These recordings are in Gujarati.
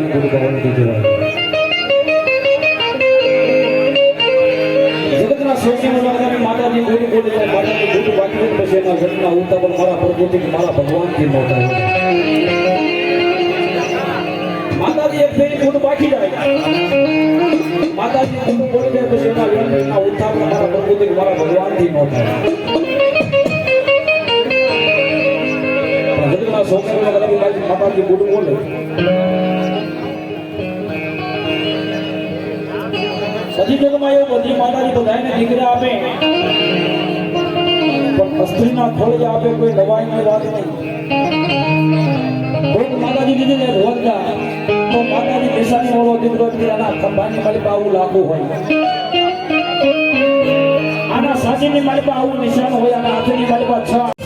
માતાજી ગુરુ ભગવાનથી કહેવાય જગતના સૌથી માતાજી બાકી પછી એના ઘટના ઉતાવળ મારા પ્રભુથી ભગવાનથી માતાજી એક બાકી જાય. માતાજી ગુરુ બોલે છે પછી એના ભગવાનથી ન થાય જગતના મોટા માતાજી ગુરુ બોલે જગમાં બધી માતાજી બધાને દીકરા આપે. પણ સ્ત્રીના ખોળે આપે કોઈ દવાઈની વાત નહીં. કોઈ માતાજી દીધી ને રોજગાર તો માતાજી નિશાની વાળો દીકરો દીકરાના ખંભાની મારી આવું લાગુ હોય. આના સાચીની મારી આવું નિશાન હોય, આના હાથની મારી છ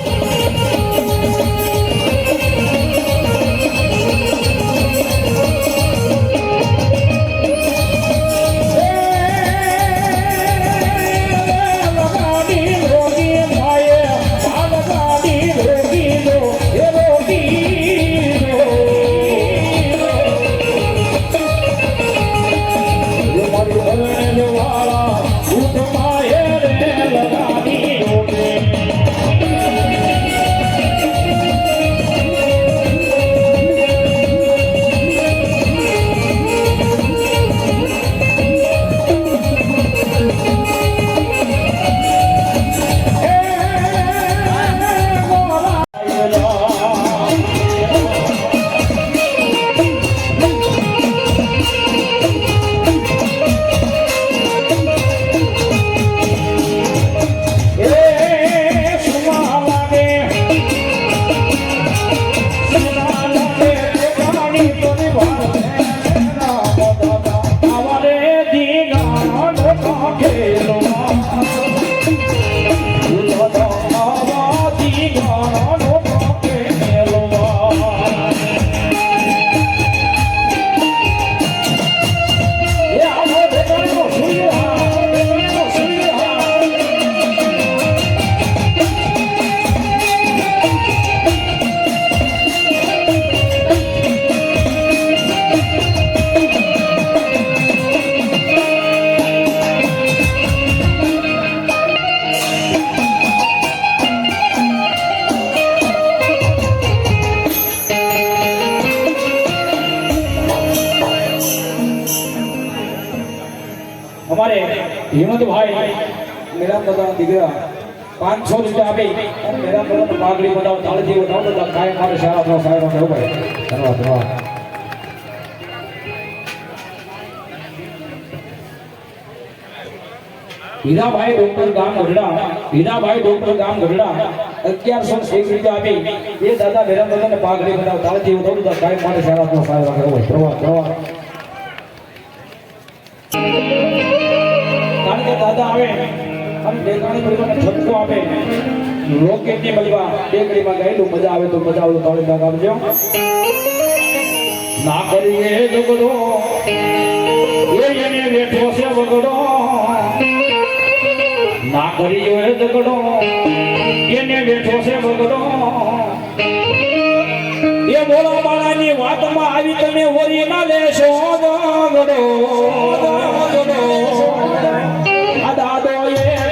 પાંચસો રૂપિયા આપી મેરા પર પાઘડી બનાવો તાળજી બનાવો બધા કાંઈ મારે સારા થવા સારા થવા ભાઈ ધન્યવાદ ધન્યવાદ. હીરાભાઈ ડોક્ટર ગામ ગઢડા, હીરાભાઈ ડોક્ટર ગામ ગઢડા, અગિયારસો એક રૂપિયા આપી. એ દાદા મેરા દાદાને પાઘડી બનાવો તાળજી બનાવો તો કાંઈ મારે સારા થવા સારા થવા ભાઈ પ્રવાહ પ્રવાહ કારણ કે દાદા આવે દેખાણી પરિવારને ઠપકો આપે. રોકેટની બલવા ટેકડીમાં ગયેલું મજા આવે તો મજા આવે તાળી ભાગ આપજો. ના કરીએ ઝઘડો. એ એને બેઠો છે વગડો. ના કરીએ ઝઘડો. એને બેઠો છે વગડો. એ બોલા બાળાની વાતમાં આવી તમે ઓરી ના લેશો. વગડો આ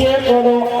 izquierdo,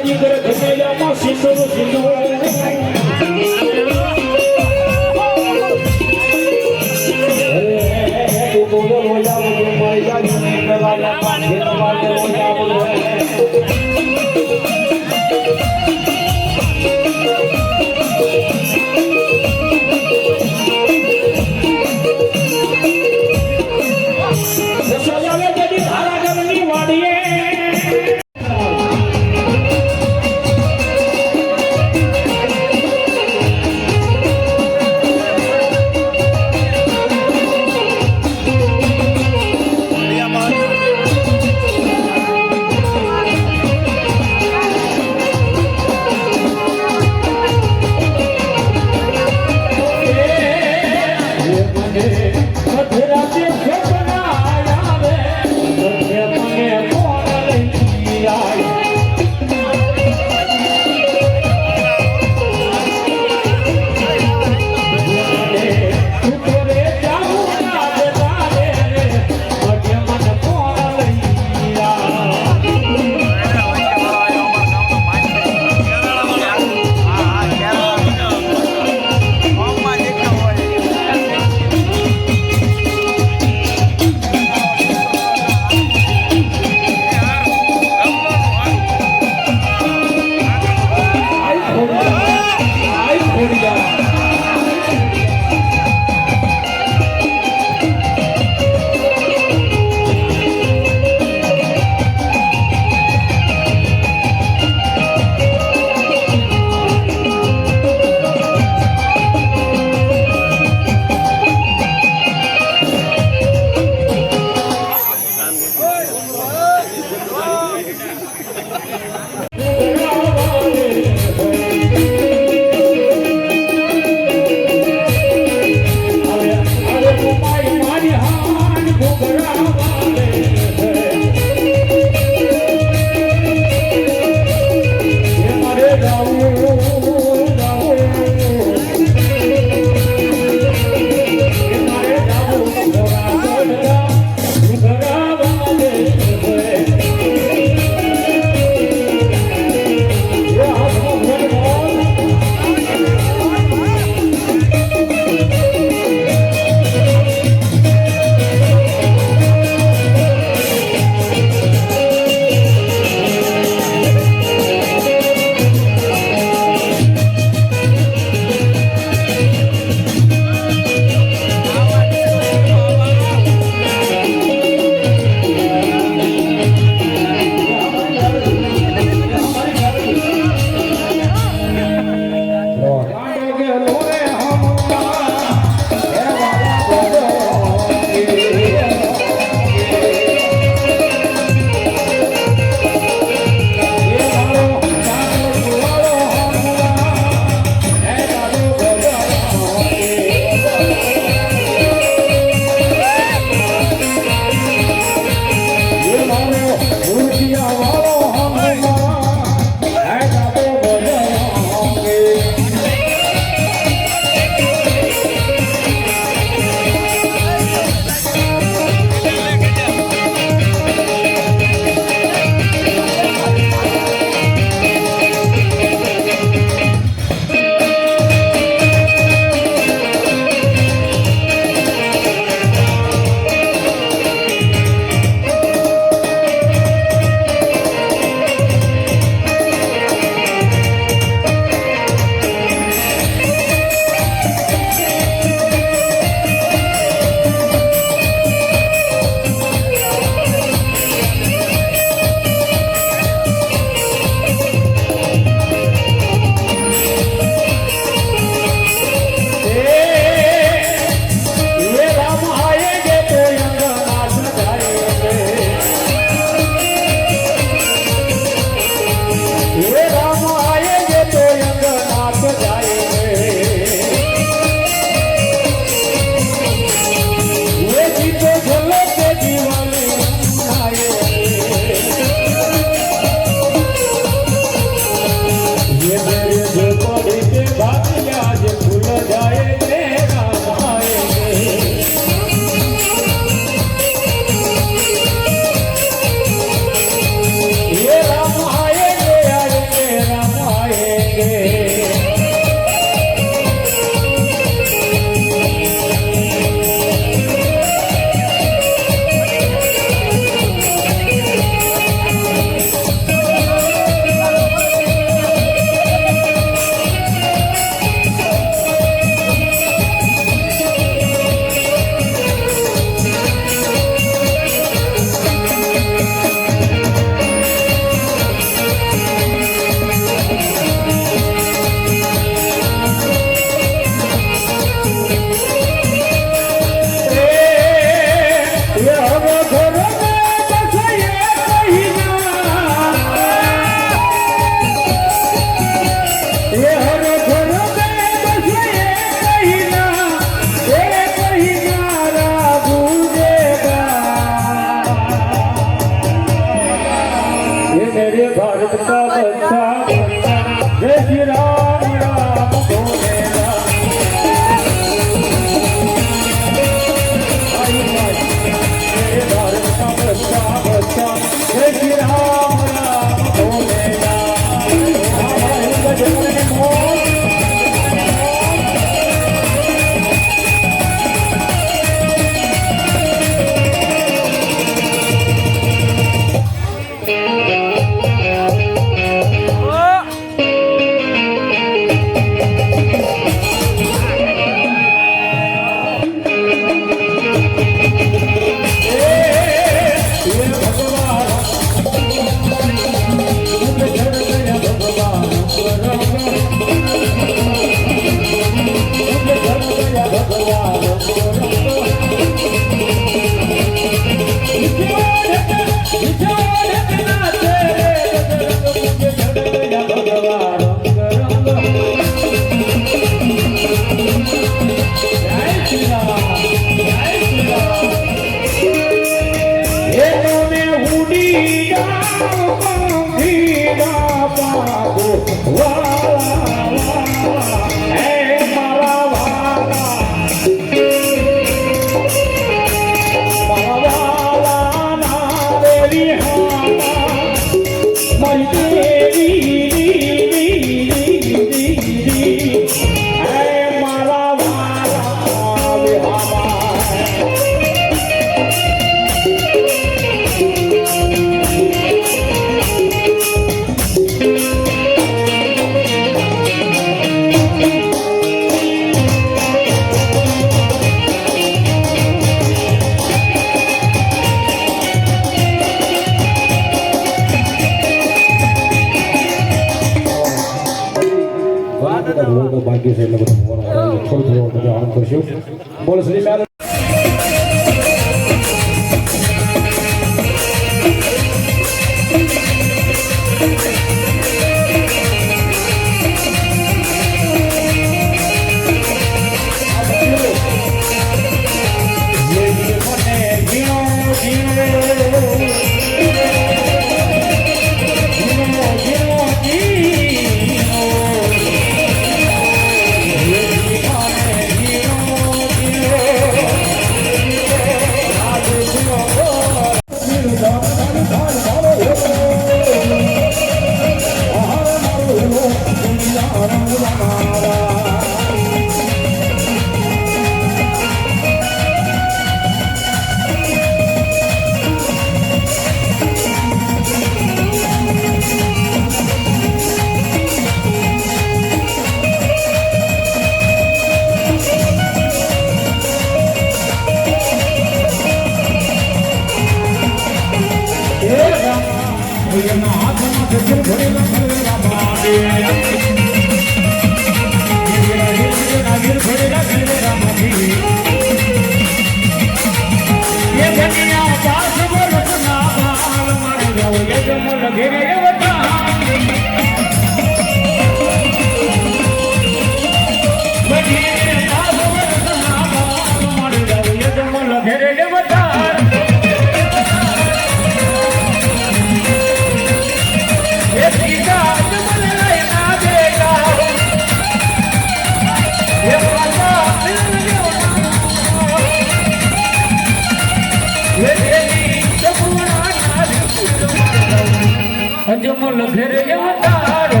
અજમલ ફેરે એવો તારો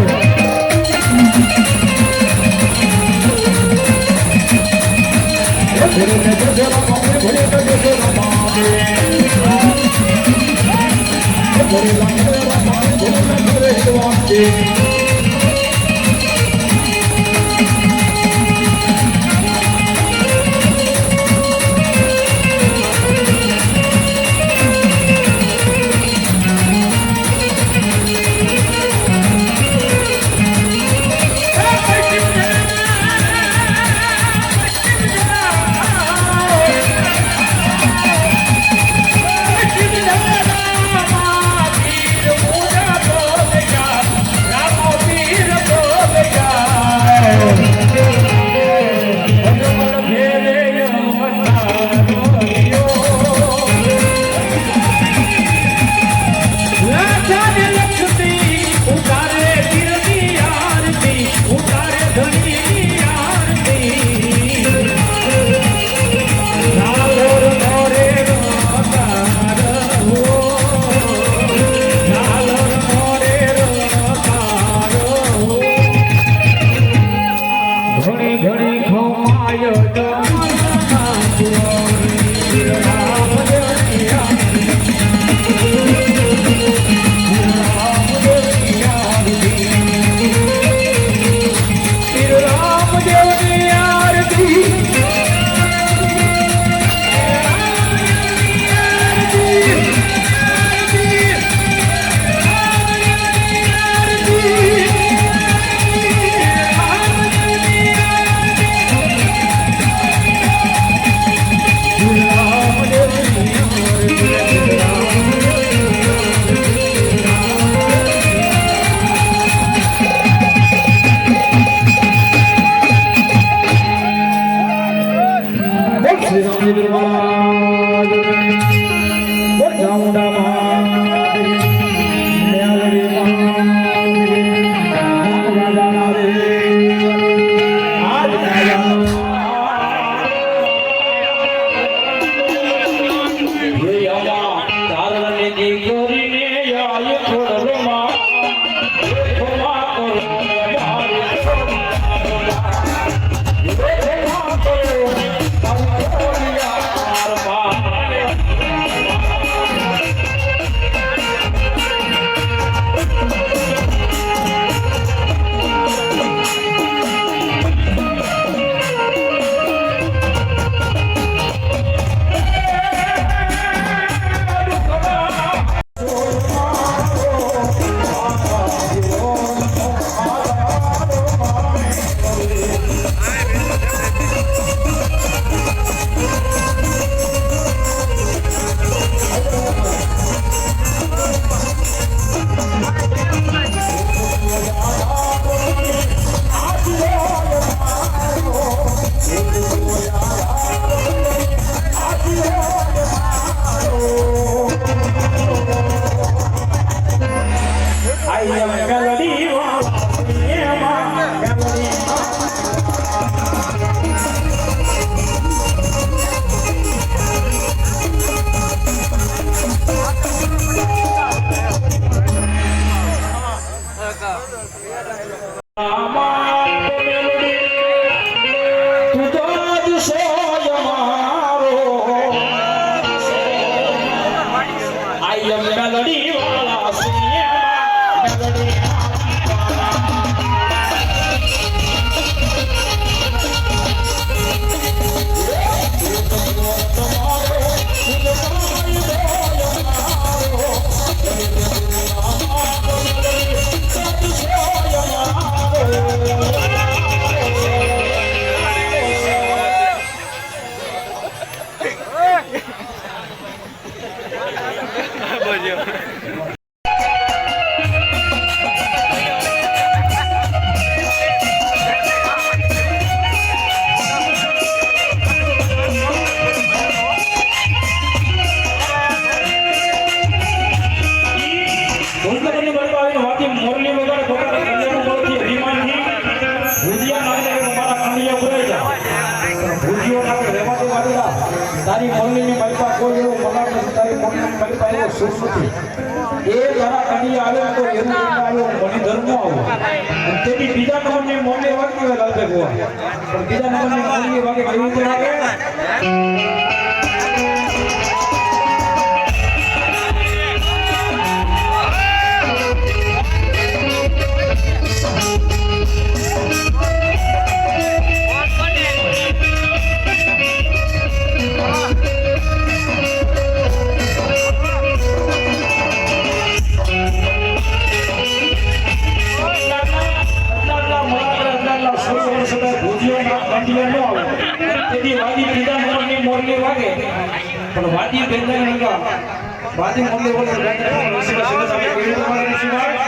ફેરે Yeah, I'm gonna go on, yeah. দাম দাম તું નથી એ જરા કડી આવે તો એવું આવ્યો મને ધર્મ આવો. અને તેની બીજા નંબરની મોરલી વાગતી હોય લાલભાઈ ગોવા પણ બીજા નંબરની મોરલી વાગે કેવી રીતે વાગે વાદી મોરલી વાગે બેંજાની નંગા સીધા સીધા કેવી રીતે વાગે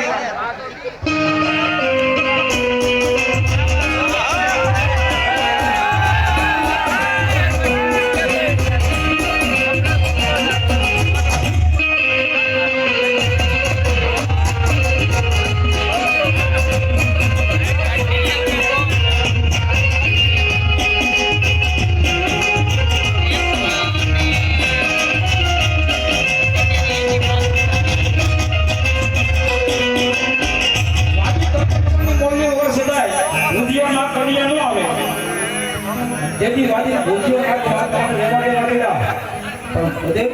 વાદી ભૂખ્યો કાંઈ વાત આપણે રહેવા દેવા. પણ તે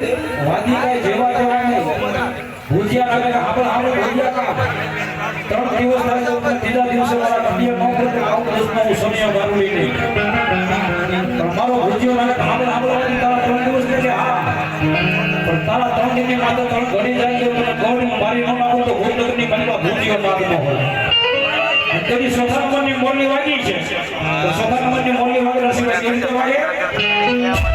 વાદી કાંઈ જેવા જવા નહીં. ભુજિયા લાગે આપણે આપણે ભુજિયા કા. ત્રણ દિવસ થાય તો ત્રીજા દિવસે મારા કંડિયા ન કરે આવું દસમાં હું સમય મારું લઈ નહીં. પણ મારો ભુજિયો લાગે આપણે આપણે તારા ત્રણ દિવસ કે હા. પણ તારા ત્રણ દિવસની માથે ત્રણ ઘડી જાય તો મને ગોળ મારી ન મારું તો ગોવિંદની મનમાં ભુજિયો નાખનો હોય તેની નંબરની મોરલી વાગી છે તો નંબરની મોરલી વાગે